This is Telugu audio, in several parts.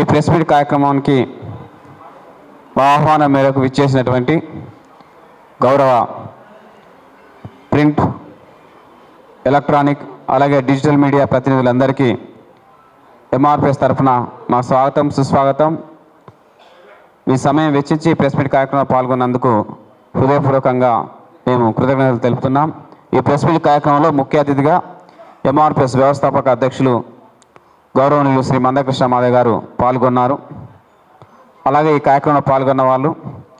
ఈ ప్రెస్ మీట్ కార్యక్రమానికి ఆహ్వానం మేరకు విచ్చేసినటువంటి గౌరవ ప్రింట్ ఎలక్ట్రానిక్ అలాగే డిజిటల్ మీడియా ప్రతినిధులందరికీ ఎంఆర్పిఎస్ తరఫున మా స్వాగతం సుస్వాగతం. మీ సమయం వెచ్చించి ప్రెస్ మీట్ కార్యక్రమంలో పాల్గొన్నందుకు హృదయపూర్వకంగా మేము కృతజ్ఞతలు తెలుపుతున్నాం. ఈ ప్రెస్ మీట్ కార్యక్రమంలో ముఖ్య అతిథిగా ఎంఆర్పిఎస్ వ్యవస్థాపక అధ్యక్షులు గౌరవనీయులు శ్రీ మందకృష్ణ మాదయ్య గారు పాల్గొన్నారు. అలాగే ఈ కార్యక్రమంలో పాల్గొన్న వాళ్ళు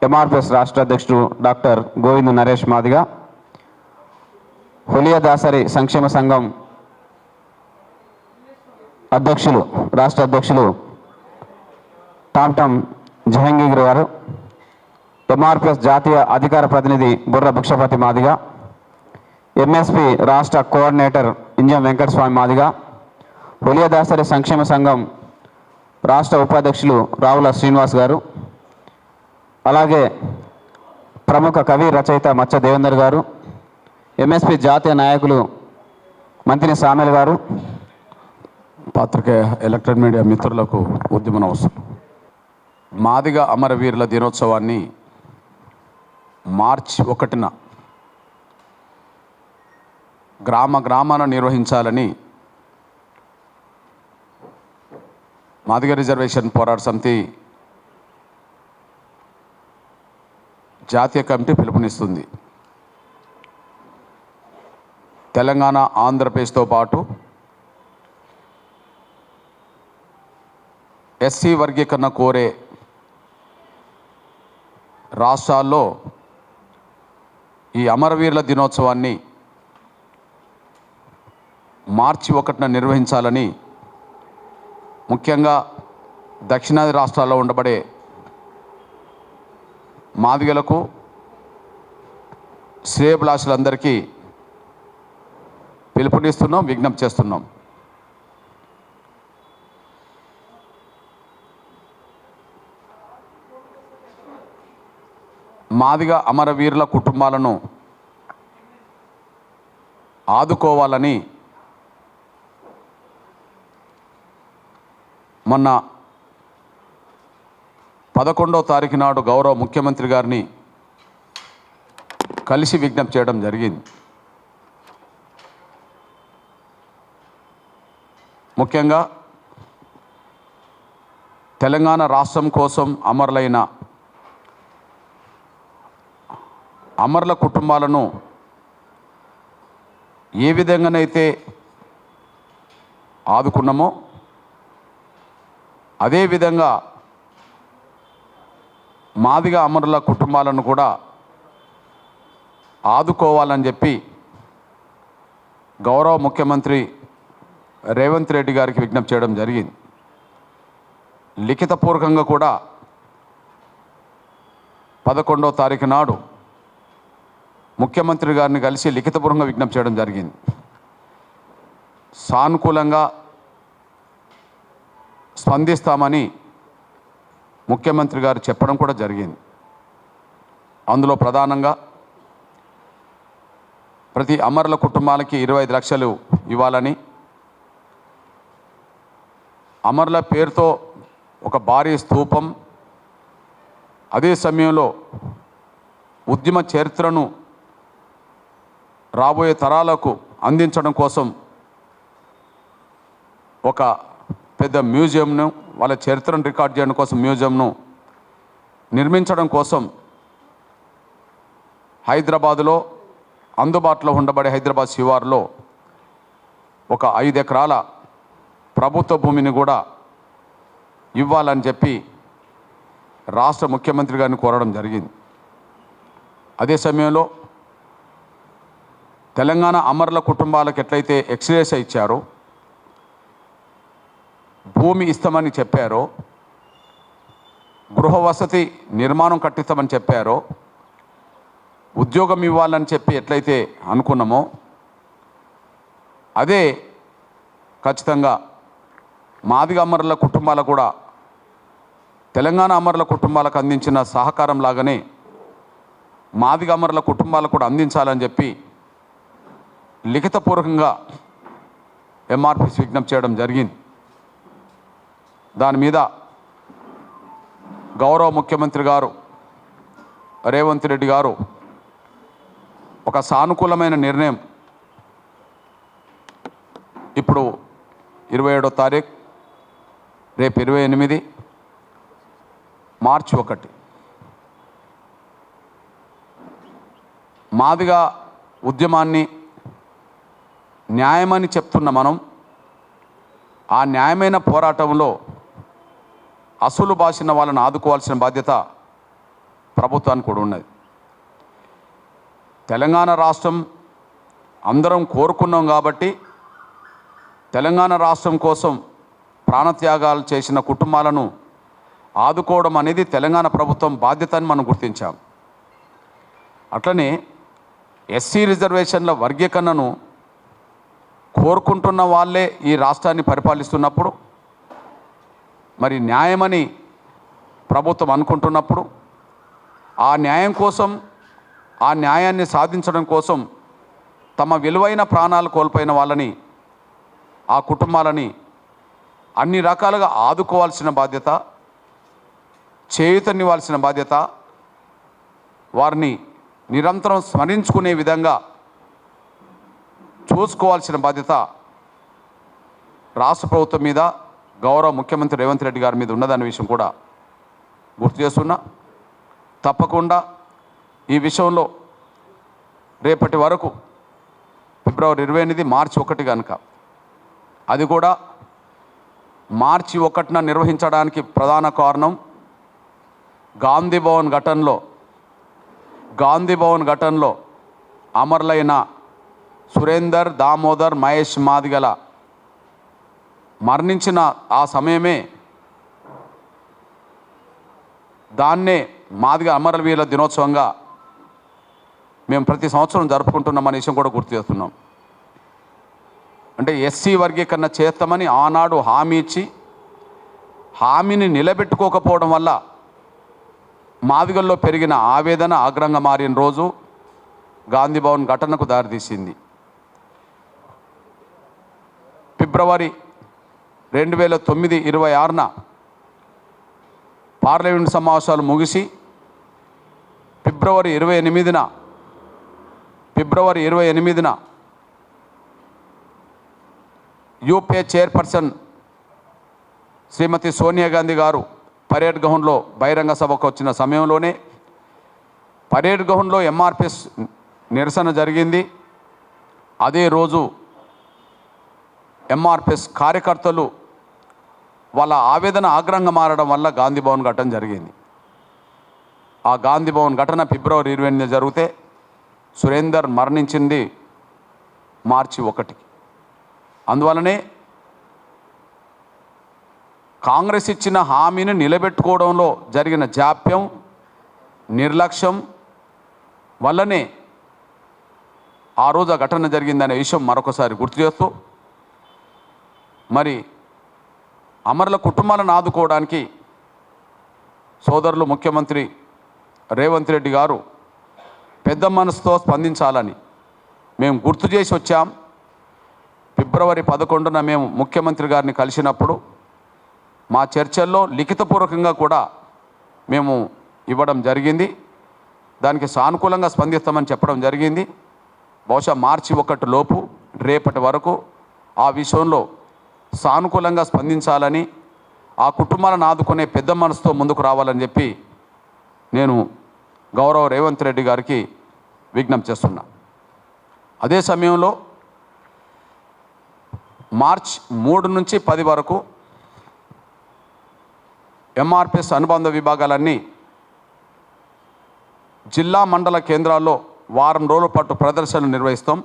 ఎంఆర్పిఎస్ రాష్ట్ర అధ్యక్షుడు డాక్టర్ గోవింద్ నరేష్ మాదిగ హులియా దాసరి సంక్షేమ సంఘం అధ్యక్షులు రాష్ట్ర అధ్యక్షులు టామ్టమ్ జహంగీర్ గారు ఎంఆర్పిఎస్ జాతీయ అధికార ప్రతినిధి బుర్ర భిక్షపతి మాదిగ ఎంఎస్పి రాష్ట్ర కోఆర్డినేటర్ ఇంజం వెంకటస్వామి మాదిగా హులియదాసరి సంక్షేమ సంఘం రాష్ట్ర ఉపాధ్యక్షులు రావుల శ్రీనివాస్ గారు అలాగే ప్రముఖ కవి రచయిత మచ్చ దేవేందర్ గారు ఎంఎస్పి జాతీయ నాయకులు మంత్రి సామెల్ గారు. పాత్రికేయ ఎలక్ట్రానిక్ మీడియా మిత్రులకు ఉద్యమ నమస్కారం మాదిగ అమరవీరుల దినోత్సవాన్ని మార్చి ఒకటిన గ్రామ గ్రామాన నిర్వహించాలని మాదిగ రిజర్వేషన్ పోరాట సమితి జాతీయ కమిటీ పిలుపునిస్తుంది. తెలంగాణ ఆంధ్రప్రదేశ్తో పాటు ఎస్సీ వర్గీకరణ కోరే రాష్ట్రాల్లో ఈ అమరవీరుల దినోత్సవాన్ని మార్చి ఒకటిన నిర్వహించాలని ముఖ్యంగా దక్షిణాది రాష్ట్రాల్లో ఉండబడే మాదిగలకు శ్రేయభిలాషులందరికీ పిలుపునిస్తున్నాం విజ్ఞప్తి చేస్తున్నాం. మాదిగ అమరవీరుల కుటుంబాలను ఆదుకోవాలని మొన్న పదకొండో తారీఖు నాడు గౌరవ ముఖ్యమంత్రి గారిని కలిసి విజ్ఞప్తి చేయడం జరిగింది. ముఖ్యంగా తెలంగాణ రాష్ట్రం కోసం అమరులైన అమరుల కుటుంబాలను ఏ విధంగానైతే ఆదుకున్నామో అదేవిధంగా మాదిగ అమరుల కుటుంబాలను కూడా ఆదుకోవాలని చెప్పి గౌరవ ముఖ్యమంత్రి రేవంత్ రెడ్డి గారికి విజ్ఞప్తి చేయడం జరిగింది. లిఖితపూర్వకంగా కూడా పదకొండవ తారీఖు నాడు ముఖ్యమంత్రి గారిని కలిసి లిఖితపూర్వకంగా విజ్ఞప్తి చేయడం జరిగింది. సానుకూలంగా స్పందిస్తామని ముఖ్యమంత్రి గారు చెప్పడం కూడా జరిగింది. అందులో ప్రధానంగా ప్రతి అమరుల కుటుంబాలకి ఇరవై ఐదు లక్షలు ఇవ్వాలని అమరుల పేరుతో ఒక భారీ స్థూపం అదే సమయంలో ఉద్యమ చరిత్రను రాబోయే తరాలకు అందించడం కోసం ఒక పెద్ద మ్యూజియంను వాళ్ళ చరిత్రను రికార్డ్ చేయడం కోసం మ్యూజియంను నిర్మించడం కోసం హైదరాబాదులో అందుబాటులో ఉండబడే హైదరాబాద్ శివార్లో ఒక ఐదు ఎకరాల ప్రభుత్వ భూమిని కూడా ఇవ్వాలని చెప్పి రాష్ట్ర ముఖ్యమంత్రి గారిని కోరడం జరిగింది. అదే సమయంలో తెలంగాణ అమరుల కుటుంబాలకు ఎట్లయితే ఎక్స్రేస్ ఇచ్చారో భూమి ఇస్తామని చెప్పారో గృహ వసతి నిర్మాణం కట్టిస్తామని చెప్పారో ఉద్యోగం ఇవ్వాలని చెప్పి ఎట్లయితే అనుకున్నామో అదే ఖచ్చితంగా మాదిగ అమరుల కుటుంబాలకు కూడా తెలంగాణ అమరుల కుటుంబాలకు అందించిన సహకారం లాగానే మాదిగ అమరుల కుటుంబాలకు కూడా అందించాలని చెప్పి లిఖితపూర్వకంగా ఎంఆర్పిసి విజ్ఞప్తి చేయడం జరిగింది. దాని మీద గౌరవ ముఖ్యమంత్రి గారు రేవంత్ రెడ్డి గారు ఒక సానుకూలమైన నిర్ణయం ఇప్పుడు ఇరవై ఏడో తారీఖు రేపు ఇరవై ఎనిమిది మార్చి ఒకటి. మాదిగా ఉద్యమాన్ని న్యాయమని చెప్తున్న మనం ఆ న్యాయమైన పోరాటంలో అసలు బాసిన వాళ్ళని ఆదుకోవాల్సిన బాధ్యత ప్రభుత్వానికి కూడా ఉన్నది. తెలంగాణ రాష్ట్రం అందరం కోరుకున్నాం కాబట్టి తెలంగాణ రాష్ట్రం కోసం ప్రాణత్యాగాలు చేసిన కుటుంబాలను ఆదుకోవడం అనేది తెలంగాణ ప్రభుత్వం బాధ్యత అని మనం గుర్తించాం. అట్లనే ఎస్సీ రిజర్వేషన్ల వర్గీకరణను కోరుకుంటున్న వాళ్ళే ఈ రాష్ట్రాన్ని పరిపాలిస్తున్నప్పుడు మరి న్యాయమని ప్రభుత్వం అనుకుంటున్నప్పుడు ఆ న్యాయం కోసం ఆ న్యాయాన్ని సాధించడం కోసం తమ విలువైన ప్రాణాలు కోల్పోయిన వాళ్ళని ఆ కుటుంబాలని అన్ని రకాలుగా ఆదుకోవాల్సిన బాధ్యత చేయుతనివ్వాల్సిన బాధ్యత వారిని నిరంతరం స్మరించుకునే విధంగా చూసుకోవాల్సిన బాధ్యత రాష్ట్ర ప్రభుత్వం మీద గౌరవ ముఖ్యమంత్రి రేవంత్ రెడ్డి గారి మీద ఉన్నదనే విషయం కూడా గుర్తు చేస్తున్నా. తప్పకుండా ఈ విషయంలో రేపటి వరకు ఫిబ్రవరి ఇరవై ఎనిమిది మార్చి ఒకటి కనుక అది కూడా మార్చి ఒకటిన నిర్వహించడానికి ప్రధాన కారణం గాంధీ భవన్ ఘటనలో గాంధీ భవన్ ఘటనలో అమరులైన సురేందర్ దామోదర్ మహేష్ మాదిగల మరణించిన ఆ సమయమే దాన్నే మాదిగా అమరవీరుల దినోత్సవంగా మేము ప్రతి సంవత్సరం జరుపుకుంటున్నాం అనే విషయం కూడా గుర్తు చేస్తున్నాం. అంటే ఎస్సీ వర్గీకరణ చేస్తామని ఆనాడు హామీ ఇచ్చి హామీని నిలబెట్టుకోకపోవడం వల్ల మాదిగల్లో పెరిగిన ఆవేదన ఆగ్రహంగా మారిన రోజు గాంధీ భవన్ ఘటనకు దారితీసింది. ఫిబ్రవరి రెండు వేల తొమ్మిది ఇరవై ఆరున పార్లమెంట్ సమావేశాలు ముగిసి ఫిబ్రవరి ఇరవై ఎనిమిదిన ఫిబ్రవరి ఇరవై ఎనిమిదిన UPA chairperson Shrimati Sonia Gandhi garu parade గ్రౌండ్లో బహిరంగ సభకు వచ్చిన సమయంలోనే పరేడ్ గ్రౌండ్లో ఎంఆర్పిఎస్ నిరసన జరిగింది. అదే రోజు ఎంఆర్పిఎస్ కార్యకర్తలు వాళ్ళ ఆవేదన ఆగ్రహంగా మారడం వల్ల గాంధీ భవన్ ఘటన జరిగింది. ఆ గాంధీ భవన్ ఘటన ఫిబ్రవరి ఇరవై ఎనిమిది జరిగితే సురేందర్ మరణించింది మార్చి ఒకటికి అందువలనే కాంగ్రెస్ ఇచ్చిన హామీని నిలబెట్టుకోవడంలో జరిగిన జాప్యం నిర్లక్ష్యం వల్లనే ఆ రోజు ఆ ఘటన జరిగిందనే విషయం మరొకసారి గుర్తు చేస్తూ మరి అమరుల కుటుంబాలను ఆదుకోవడానికి సోదరులు ముఖ్యమంత్రి రేవంత్ రెడ్డి గారు పెద్ద మనసుతో స్పందించాలని మేము గుర్తు చేసి వచ్చాం. ఫిబ్రవరి పదకొండున మేము ముఖ్యమంత్రి గారిని కలిసినప్పుడు మా చర్చల్లో లిఖితపూర్వకంగా కూడా మేము ఇవ్వడం జరిగింది. దానికి సానుకూలంగా స్పందిస్తామని చెప్పడం జరిగింది. బహుశా మార్చి ఒకటి లోపు రేపటి వరకు ఆ విషయంలో సానుకూలంగా స్పందించాలని ఆ కుటుంబాలను ఆదుకునే పెద్ద మనసుతో ముందుకు రావాలని చెప్పి నేను గౌరవ రేవంత్ రెడ్డి గారికి విజ్ఞప్తి చేస్తున్నా. అదే సమయంలో మార్చ్ మూడు నుంచి పది వరకు ఎంఆర్పిఎస్ అనుబంధ విభాగాలన్నీ జిల్లా మండల కేంద్రాల్లో వారం రోజుల పాటు ప్రదర్శనలు నిర్వహిస్తాం.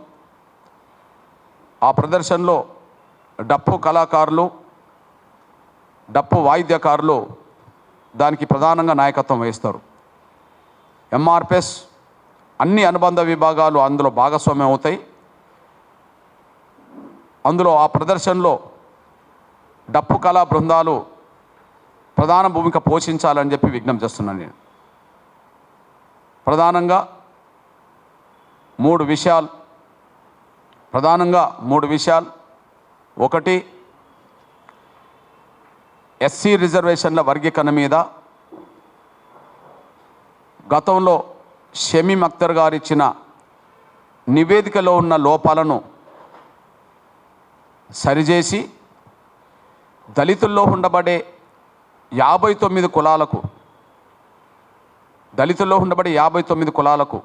ఆ ప్రదర్శనలో డప్పు కళాకారులు డప్పు వాయిద్యకారులు దానికి ప్రధానంగా నాయకత్వం వహిస్తారు. ఎంఆర్పిఎస్ అన్ని అనుబంధ విభాగాలు అందులో భాగస్వామ్యం అవుతాయి. అందులో ఆ ప్రదర్శనలో డప్పు కళా బృందాలు ప్రధాన భూమిక పోషించాలని చెప్పి విజ్ఞప్తి చేస్తున్నాను నేను. ప్రధానంగా మూడు విషయాలు ప్రధానంగా మూడు విషయాలు ఒకటి ఎస్సీ రిజర్వేషన్ల వర్గీకరణ మీద గతంలో షమీం అఖ్తర్ గారు ఇచ్చిన నివేదికలో ఉన్న లోపాలను సరిచేసి దళితుల్లో ఉండబడే యాభై తొమ్మిది కులాలకు దళితుల్లో ఉండబడే యాభై తొమ్మిది కులాలకు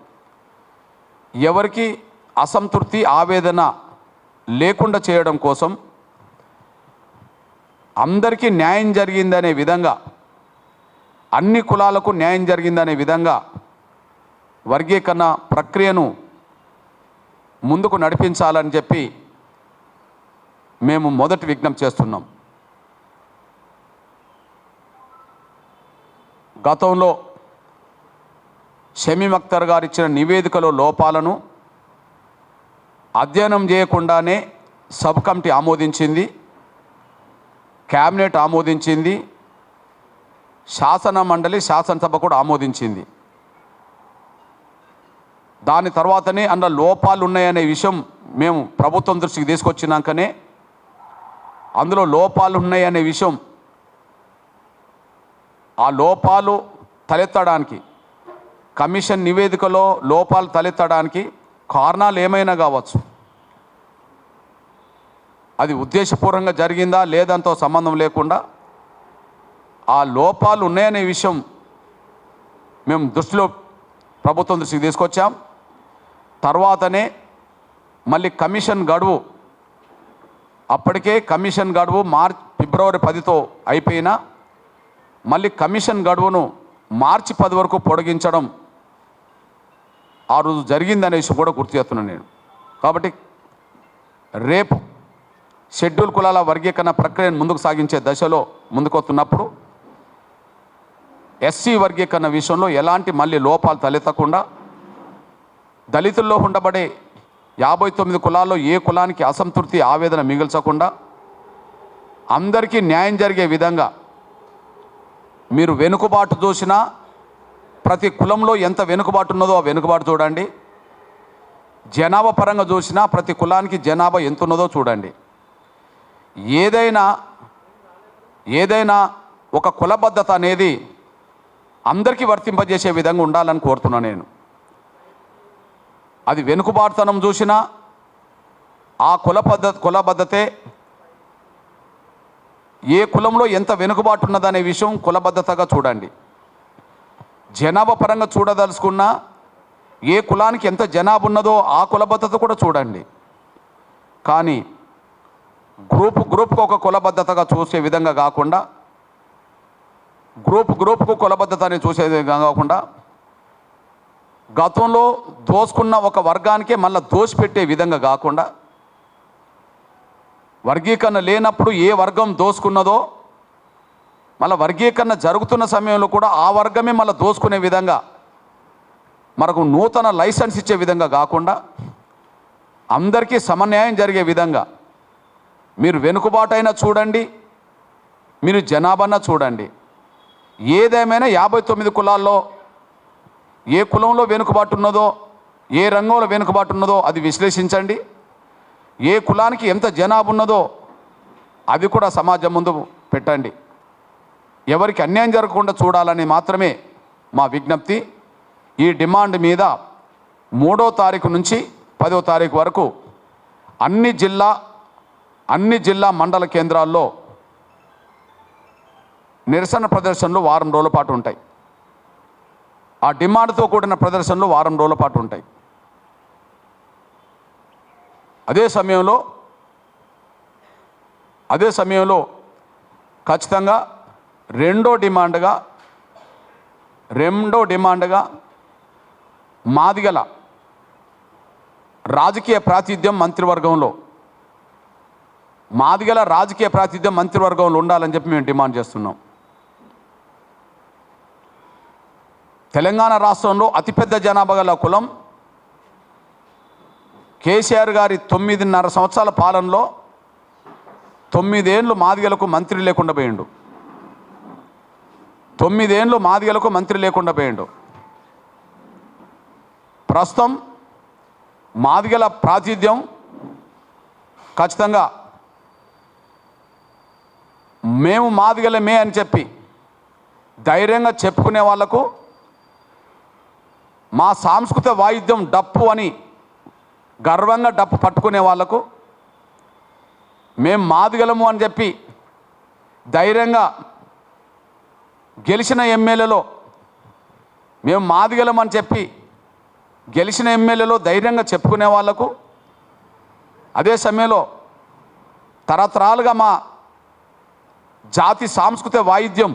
ఎవరికి అసంతృప్తి ఆవేదన లేకుండా చేయడం కోసం అందరికీ న్యాయం జరిగిందనే విధంగా అన్ని కులాలకు న్యాయం జరిగిందనే విధంగా వర్గీకరణ ప్రక్రియను ముందుకు నడిపించాలని చెప్పి మేము మొదటి విజ్ఞప్తి చేస్తున్నాం. గతంలో షమీం అఖ్తర్ గారు ఇచ్చిన నివేదికలో లోపాలను అధ్యయనం చేయకుండానే సబ్ కమిటీ ఆమోదించింది క్యాబినెట్ ఆమోదించింది శాసన మండలి శాసనసభ కూడా ఆమోదించింది. దాని తర్వాతనే అందులో లోపాలు ఉన్నాయనే విషయం మేము ప్రభుత్వం దృష్టికి తీసుకొచ్చినాకనే అందులో లోపాలు ఉన్నాయనే విషయం ఆ లోపాలు తలెత్తడానికి కమిషన్ నివేదికలో లోపాలు తలెత్తడానికి కారణాలు ఏమైనా కావచ్చు. అది ఉద్దేశపూర్వకంగా జరిగిందా లేదంతో సంబంధం లేకుండా ఆ లోపాలు ఉన్నాయనే విషయం మేము దృష్టిలో ప్రభుత్వం దృష్టికి తీసుకొచ్చాం. తర్వాతనే మళ్ళీ కమిషన్ గడువు. అప్పటికే కమిషన్ గడువు మార్చ్ ఫిబ్రవరి పదితో అయిపోయినా మళ్ళీ కమిషన్ గడువును మార్చి పది వరకు పొడిగించడం ఆ రోజు జరిగింది అనేసి కూడా గుర్తు చేస్తున్నాను నేను. కాబట్టి రేపు షెడ్యూల్ కులాల వర్గీకరణ ప్రక్రియను ముందుకు సాగించే దశలో ముందుకొస్తున్నప్పుడు ఎస్సీ వర్గీకరణ విషయంలో ఎలాంటి మళ్ళీ లోపాలు తలెత్తకుండా దళితుల్లో ఉండబడే యాభై తొమ్మిది కులాల్లో ఏ కులానికి అసంతృప్తి ఆవేదన మిగిల్చకుండా అందరికీ న్యాయం జరిగే విధంగా మీరు వెనుకబాటు చూసినా ప్రతి కులంలో ఎంత వెనుకబాటు ఉన్నదో ఆ వెనుకబాటు చూడండి. జనాభా పరంగా చూసినా ప్రతి కులానికి జనాభా ఎంత ఉన్నదో చూడండి. ఏదైనా ఏదైనా ఒక కులబద్ధత అనేది అందరికీ వర్తింపజేసే విధంగా ఉండాలని కోరుతున్నా నేను. అది వెనుకబాటుతనం చూసినా ఆ కుల పద్ధతి కులబద్ధతే ఏ కులంలో ఎంత వెనుకబాటు ఉన్నదనే విషయం కులబద్ధతగా చూడండి. జనాభా పరంగా చూడదలుచుకున్నా ఏ కులానికి ఎంత జనాభా ఉన్నదో ఆ కులబద్ధత కూడా చూడండి. కానీ గ్రూప్ గ్రూప్కు ఒక కులబద్ధతగా చూసే విధంగా కాకుండా గ్రూప్ గ్రూప్కు కులబద్ధతని చూసే విధంగా కాకుండా గతంలో దోసుకున్న ఒక వర్గానికే మళ్ళీ దోసిపెట్టే విధంగా కాకుండా వర్గీకరణ లేనప్పుడు ఏ వర్గం దోసుకున్నదో మళ్ళీ వర్గీకరణ జరుగుతున్న సమయంలో కూడా ఆ వర్గమే మళ్ళీ దోసుకునే విధంగా మనకు నూతన లైసెన్స్ ఇచ్చే విధంగా కాకుండా అందరికీ సమన్యాయం జరిగే విధంగా మీరు వెనుకబాటైనా చూడండి మీరు జనాభానా చూడండి. ఏదేమైనా యాభై తొమ్మిది కులాల్లో ఏ కులంలో వెనుకబాటు ఉన్నదో ఏ రంగంలో వెనుకబాటు ఉన్నదో అది విశ్లేషించండి. ఏ కులానికి ఎంత జనాభా ఉన్నదో అవి కూడా సమాజం ముందు పెట్టండి. ఎవరికి అన్యాయం జరగకుండా చూడాలని మాత్రమే మా విజ్ఞప్తి. ఈ డిమాండ్ మీద మూడో తారీఖు నుంచి పదో తారీఖు వరకు అన్ని జిల్లా అన్ని జిల్లా మండల కేంద్రాల్లో నిరసన ప్రదర్శనలు వారం రోజుల పాటు ఉంటాయి. ఆ డిమాండ్తో కూడిన ప్రదర్శనలు వారం రోజుల పాటు ఉంటాయి. అదే సమయంలో అదే సమయంలో ఖచ్చితంగా రెండో డిమాండ్గా రెండో డిమాండ్గా మాదిగల రాజకీయ ప్రాతినిధ్యం మంత్రివర్గంలో మాదిగల రాజకీయ ప్రాతినిధ్యం మంత్రివర్గంలో ఉండాలని చెప్పి మేము డిమాండ్ చేస్తున్నాం. తెలంగాణ రాష్ట్రంలో అతిపెద్ద జనాభా గల కులం కేసీఆర్ గారి తొమ్మిదిన్నర సంవత్సరాల పాలనలో తొమ్మిదేండ్లు మాదిగలకు మంత్రి లేకుండా పోయిండు. తొమ్మిదేండ్లు మాదిగలకు మంత్రి లేకుండా పోయిండు. ప్రస్తుతం మాదిగల ప్రాతిధ్యం ఖచ్చితంగా మేము మాదిగలమే అని చెప్పి ధైర్యంగా చెప్పుకునే వాళ్ళకు మా సాంస్కృతిక వాయిద్యం డప్పు అని గర్వంగా డప్పు పట్టుకునే వాళ్ళకు మేము మాదిగలము అని చెప్పి ధైర్యంగా గెలిచిన ఎమ్మెల్యేలో మేము మాదిగలం అని చెప్పి గెలిచిన ఎమ్మెల్యేలో ధైర్యంగా చెప్పుకునే వాళ్ళకు అదే సమయంలో తరతరాలుగా మా జాతి సాంస్కృతిక వాయిద్యం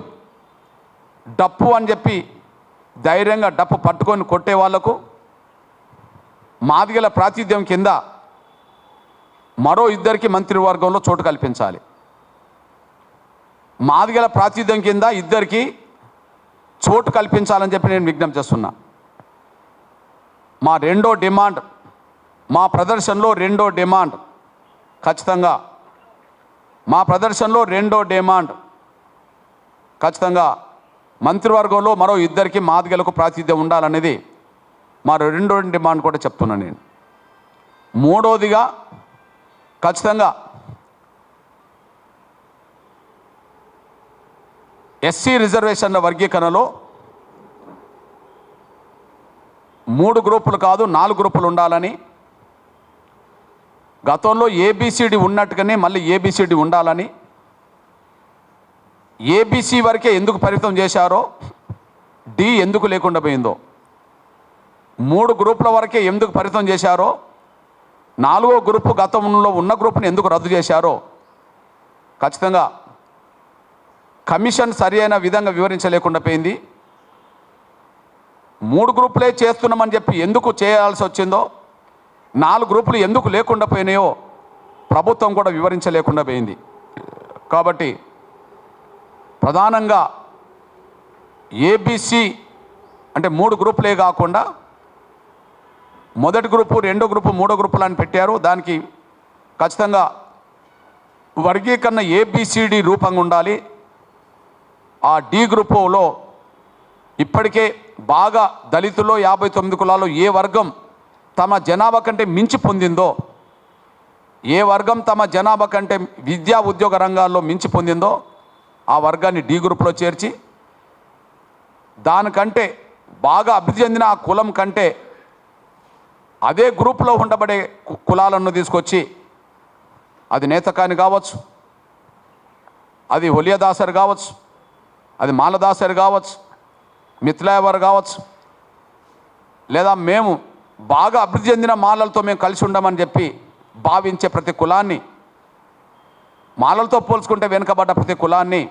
డప్పు అని చెప్పి ధైర్యంగా డప్పు పట్టుకొని కొట్టే వాళ్ళకు మాదిగల ప్రాతిథ్యం కింద మరో ఇద్దరికి మంత్రివర్గంలో చోటు కల్పించాలి. మాదిగల ప్రాతిధ్యం కింద ఇద్దరికి చోటు కల్పించాలని చెప్పి నేను విజ్ఞప్తి చేస్తున్నా. మా రెండో డిమాండ్ మా ప్రదర్శనలో రెండో డిమాండ్ ఖచ్చితంగా మా ప్రదర్శనలో రెండో డిమాండ్ ఖచ్చితంగా మంత్రివర్గంలో మరో ఇద్దరికి మాదిగలకు ప్రాతినిధ్యం ఉండాలనేది మా రెండో డిమాండ్ కూడా చెప్తున్నాను నేను. మూడోదిగా ఖచ్చితంగా ఎస్సీ రిజర్వేషన్ల వర్గీకరణలో మూడు గ్రూపులు కాదు నాలుగు గ్రూపులు ఉండాలని. గతంలో ఏబిసిడి ఉన్నట్టుగానే మళ్ళీ ఏబిసిడి ఉండాలని. ఏబిసి వరకే ఎందుకు పరిమితం చేశారో డి ఎందుకు లేకుండా పోయిందో. మూడు గ్రూపుల వరకే ఎందుకు పరిమితం చేశారో నాలుగో గ్రూపు గతంలో ఉన్న గ్రూపుని ఎందుకు రద్దు చేశారో ఖచ్చితంగా కమిషన్ సరి అయిన విధంగా వివరించలేకుండా పోయింది. మూడు గ్రూపులే చేస్తున్నామని చెప్పి ఎందుకు చేయాల్సి వచ్చిందో నాలుగు గ్రూపులు ఎందుకు లేకుండా పోయినాయో ప్రభుత్వం కూడా వివరించలేకుండా పోయింది. కాబట్టి ప్రధానంగా ఏబిసి అంటే మూడు గ్రూపులే కాకుండా మొదటి గ్రూపు రెండో గ్రూపు మూడో గ్రూపులు అని పెట్టారు. దానికి ఖచ్చితంగా వర్గీకరణ ఏబిసిడి రూపంగా ఉండాలి. ఆ డి గ్రూపులో ఇప్పటికే బాగా దళితుల్లో యాభై తొమ్మిది కులాల్లో ఏ వర్గం తమ జనాభా కంటే మించి పొందిందో ఏ వర్గం తమ జనాభా కంటే విద్యా ఉద్యోగ రంగాల్లో మించి పొందిందో ఆ వర్గాన్ని డి గ్రూప్లో చేర్చి దానికంటే బాగా అభివృద్ధి చెందిన ఆ కులం కంటే అదే గ్రూప్లో ఉండబడే కు- కులాలను తీసుకొచ్చి అది నేతకాని కావచ్చు అది హొలియదాసర్ కావచ్చు అది మాలదాసర్ కావచ్చు మిథిలాయవర్ కావచ్చు లేదా మేము బాగా అభివృద్ధి చెందిన మాలలతో మేము కలిసి ఉండమని చెప్పి భావించే ప్రతి కులాన్ని మాలలతో పోల్చుకుంటే వెనుకబడ్డ ప్రతి కులాన్ని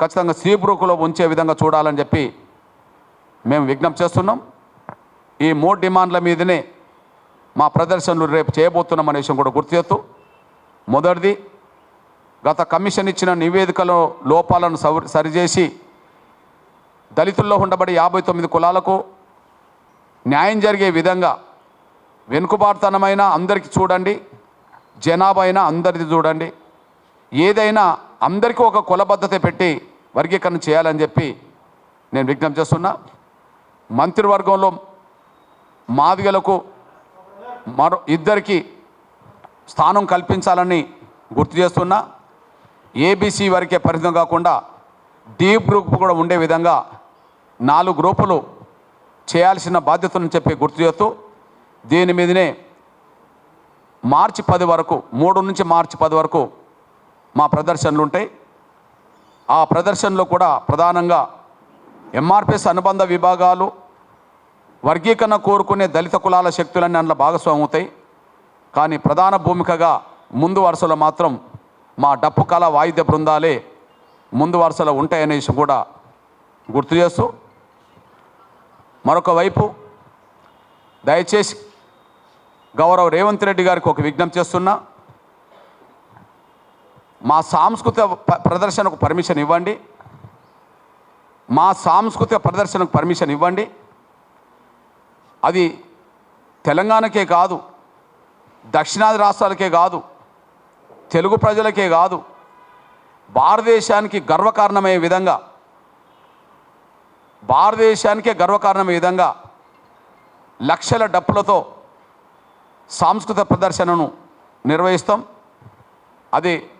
ఖచ్చితంగా స్త్రీ బ్రూకులో ఉంచే విధంగా చూడాలని చెప్పి మేము విజ్ఞప్తి చేస్తున్నాం. ఈ మూడు డిమాండ్ల మీదనే మా ప్రదర్శనలు రేపు చేయబోతున్నాం అనే విషయం కూడా గుర్తు చేస్తూ మొదటిది గత కమిషన్ ఇచ్చిన నివేదికలో లోపాలను సరిచేసి దళితుల్లో ఉండబడి యాభై తొమ్మిది కులాలకు న్యాయం జరిగే విధంగా వెనుకబాటుతనమైన అందరికీ చూడండి జనాభా అయినా అందరిది చూడండి ఏదైనా అందరికీ ఒక కులబద్ధత పెట్టి వర్గీకరణ చేయాలని చెప్పి నేను విజ్ఞప్తి చేస్తున్నా. మంత్రివర్గంలో మాదిగలకు మరో ఇద్దరికి స్థానం కల్పించాలని గుర్తు చేస్తున్నా. ఏబీసీ వరకే పరిమితం కాకుండా డీప్ గ్రూప్ కూడా ఉండే విధంగా నాలుగు గ్రూపులు చేయాల్సిన బాధ్యతను చెప్పి గుర్తు చేస్తూ దీని మీదనే మార్చి పది వరకు మూడు నుంచి మార్చి పది వరకు మా ప్రదర్శనలు ఉంటాయి. ఆ ప్రదర్శనలో కూడా ప్రధానంగా ఎంఆర్పిఎస్ అనుబంధ విభాగాలు వర్గీకరణ కోరుకునే దళిత కులాల శక్తులన్నీ అందులో భాగస్వామ్యం అవుతాయి కానీ ప్రధాన భూమికగా ముందు వరుసలో మాత్రం మా డప్పు కళ వాయిద్య బృందాలే ముందు వరుసలో ఉంటాయనే విషయం కూడా గుర్తు చేస్తూ మరొక వైపు దయచేసి గౌరవ రేవంత్ రెడ్డి గారికి ఒక విజ్ఞప్తి చేస్తున్నా. మా సాంస్కృతిక ప్రదర్శనకు పర్మిషన్ ఇవ్వండి. మా సాంస్కృతిక ప్రదర్శనకు పర్మిషన్ ఇవ్వండి. అది తెలంగాణకే కాదు దక్షిణాది రాష్ట్రాలకే కాదు తెలుగు ప్రజలకే కాదు భారతదేశానికి గర్వకారణమయ్యే విధంగా భారతదేశానికే గర్వకారణమయ్యే విధంగా లక్షల డప్పులతో సాంస్కృతిక ప్రదర్శనను నిర్వహిస్తాం. అది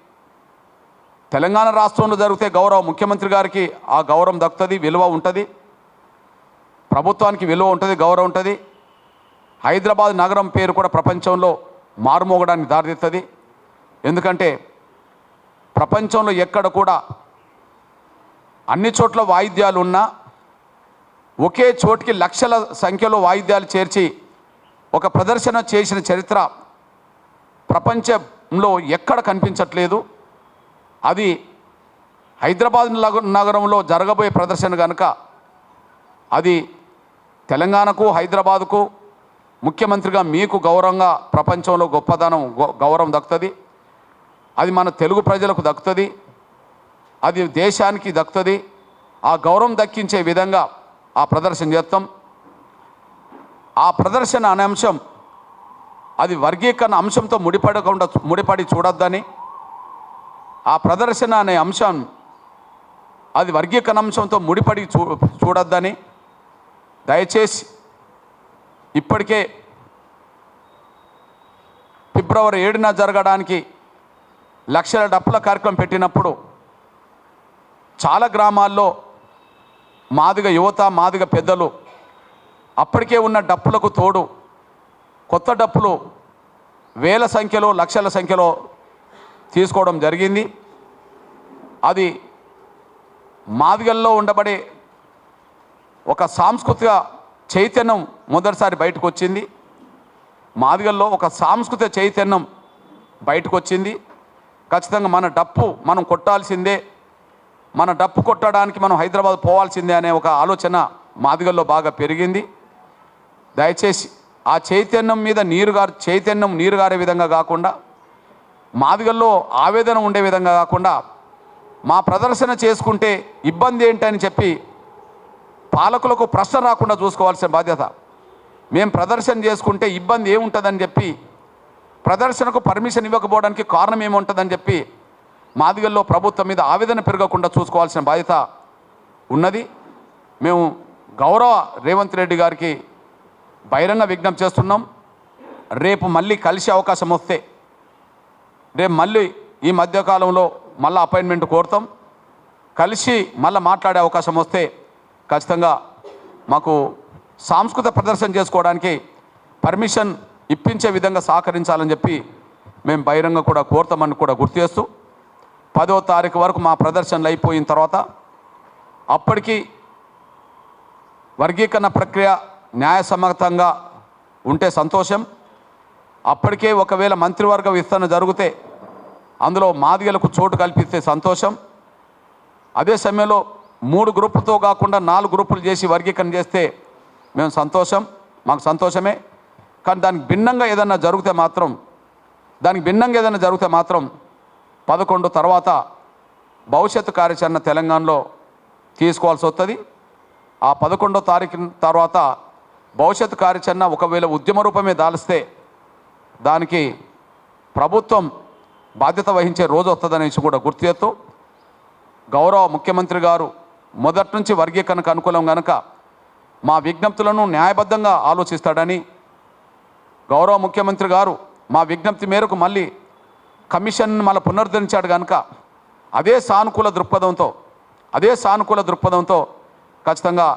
తెలంగాణ రాష్ట్రంలో జరిగితే గౌరవ ముఖ్యమంత్రి గారికి ఆ గౌరవం దక్కుతుంది విలువ ఉంటుంది. ప్రభుత్వానికి విలువ ఉంటుంది గౌరవం ఉంటుంది. హైదరాబాద్ నగరం పేరు కూడా ప్రపంచంలో మారుమోగడానికి దారితీస్తుంది. ఎందుకంటే ప్రపంచంలో ఎక్కడ కూడా అన్ని చోట్ల వాయిద్యాలు ఉన్నా ఒకే చోటికి లక్షల సంఖ్యలో వాయిద్యాలు చేర్చి ఒక ప్రదర్శన చేసిన చరిత్ర ప్రపంచంలో ఎక్కడ కనిపించట్లేదు. అది హైదరాబాద్ నగరంలో జరగబోయే ప్రదర్శన కనుక అది తెలంగాణకు హైదరాబాదుకు ముఖ్యమంత్రిగా మీకు గౌరవంగా ప్రపంచంలో గొప్పదనం గౌరవం దక్కుతుంది. అది మన తెలుగు ప్రజలకు దక్కుతుంది. అది దేశానికి దక్కుతుంది. ఆ గౌరవం దక్కించే విధంగా ఆ ప్రదర్శన చేస్తాం. ఆ ప్రదర్శన అనే అంశం అది వర్గీకరణ అంశంతో ముడిపడకుండా ముడిపడి చూడొద్దని. ఆ ప్రదర్శన అనే అంశం అది వర్గీకరణ అంశంతో ముడిపడి చూ చూడొద్దని. దయచేసి ఇప్పటికే ఫిబ్రవరి ఏడున జరగడానికి లక్షల డప్పుల కార్యక్రమం పెట్టినప్పుడు చాలా గ్రామాల్లో మాదిగ యువత మాదిగ పెద్దలు అప్పటికే ఉన్న డప్పులకు తోడు కొత్త డప్పులు వేల సంఖ్యలో లక్షల సంఖ్యలో తీసుకోవడం జరిగింది. అది మాదిగల్లో ఉండబడే ఒక సాంస్కృతిక చైతన్యం మొదటిసారి బయటకు వచ్చింది మాదిగల్లో ఒక సాంస్కృతిక చైతన్యం బయటకు వచ్చింది ఖచ్చితంగా మన డప్పు మనం కొట్టాల్సిందే. మన డప్పు కొట్టడానికి మనం హైదరాబాద్ పోవాల్సిందే అనే ఒక ఆలోచన మాదిగల్లో బాగా పెరిగింది. దయచేసి ఆ చైతన్యం మీద నీరు గారు చైతన్యం నీరు గారే విధంగా కాకుండా మాదిగల్లో ఆవేదన ఉండే విధంగా కాకుండా మా ప్రదర్శన చేసుకుంటే ఇబ్బంది ఏంటని చెప్పి పాలకులకు ప్రశ్న రాకుండా చూసుకోవాల్సిన బాధ్యత. మేము ప్రదర్శన చేసుకుంటే ఇబ్బంది ఏముంటుందని చెప్పి ప్రదర్శనకు పర్మిషన్ ఇవ్వకపోవడానికి కారణం ఏముంటుందని చెప్పి మాదిగల్లో ప్రభుత్వం మీద ఆవేదన పెరగకుండా చూసుకోవాల్సిన బాధ్యత ఉన్నది. మేము గౌరవ రేవంత్ రెడ్డి గారికి బహిరంగ విజ్ఞప్తి చేస్తున్నాం. రేపు మళ్ళీ కలిసే అవకాశం వస్తే రేపు మళ్ళీ ఈ మధ్యకాలంలో మళ్ళీ అపాయింట్మెంట్ కోరుతాం. కలిసి మళ్ళీ మాట్లాడే అవకాశం వస్తే ఖచ్చితంగా మాకు సాంస్కృతిక ప్రదర్శన చేసుకోవడానికి పర్మిషన్ ఇప్పించే విధంగా సహకరించాలని చెప్పి మేము బహిరంగ కూడా కోరుతామని కూడా గుర్తు చేస్తూ పదో తారీఖు వరకు మా ప్రదర్శనలు అయిపోయిన తర్వాత అప్పటికి వర్గీకరణ ప్రక్రియ న్యాయసమ్మతంగా ఉంటే సంతోషం. అప్పటికే ఒకవేళ మంత్రివర్గ విస్తరణ జరిగితే అందులో మాదిగలకు చోటు కల్పిస్తే సంతోషం. అదే సమయంలో మూడు గ్రూపులతో కాకుండా నాలుగు గ్రూపులు చేసి వర్గీకరణ చేస్తే మేము సంతోషం. మాకు సంతోషమే. కానీ దానికి భిన్నంగా ఏదన్నా జరిగితే మాత్రం దానికి భిన్నంగా ఏదైనా జరిగితే మాత్రం పదకొండు తర్వాత భవిష్యత్తు కార్యాచరణ తెలంగాణలో తీసుకోవాల్సి వస్తుంది ఆ పదకొండో తారీఖు తర్వాత భవిష్యత్తు కార్యాచరణ ఒకవేళ ఉద్యమ రూపమే దాలిస్తే దానికి ప్రభుత్వం బాధ్యత వహించే రోజు వస్తుందనేసి కూడా గుర్తు గౌరవ ముఖ్యమంత్రి గారు మొదటి నుంచి వర్గీకరణకు అనుకూలం కనుక మా విజ్ఞప్తులను న్యాయబద్ధంగా ఆలోచిస్తాడని గౌరవ ముఖ్యమంత్రి గారు మా విజ్ఞప్తి మేరకు మళ్ళీ కమిషన్ మళ్ళీ పునరుద్ధరించాడు కనుక అదే సానుకూల దృక్పథంతో అదే సానుకూల దృక్పథంతో ఖచ్చితంగా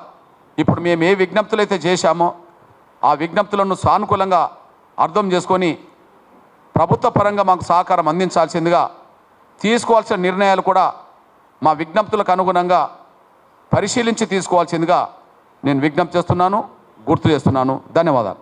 ఇప్పుడు మేము ఏ విజ్ఞప్తులు అయితే చేశామో ఆ విజ్ఞప్తులను సానుకూలంగా అర్థం చేసుకొని ప్రభుత్వ పరంగా మాకు సహకారం అందించాల్సిందిగా తీసుకోవాల్సిన నిర్ణయాలు కూడా మా విజ్ఞప్తులకు అనుగుణంగా పరిశీలించి తీసుకోవాల్సిందిగా నేను విజ్ఞప్తి చేస్తున్నాను గుర్తు చేస్తున్నాను. ధన్యవాదాలు.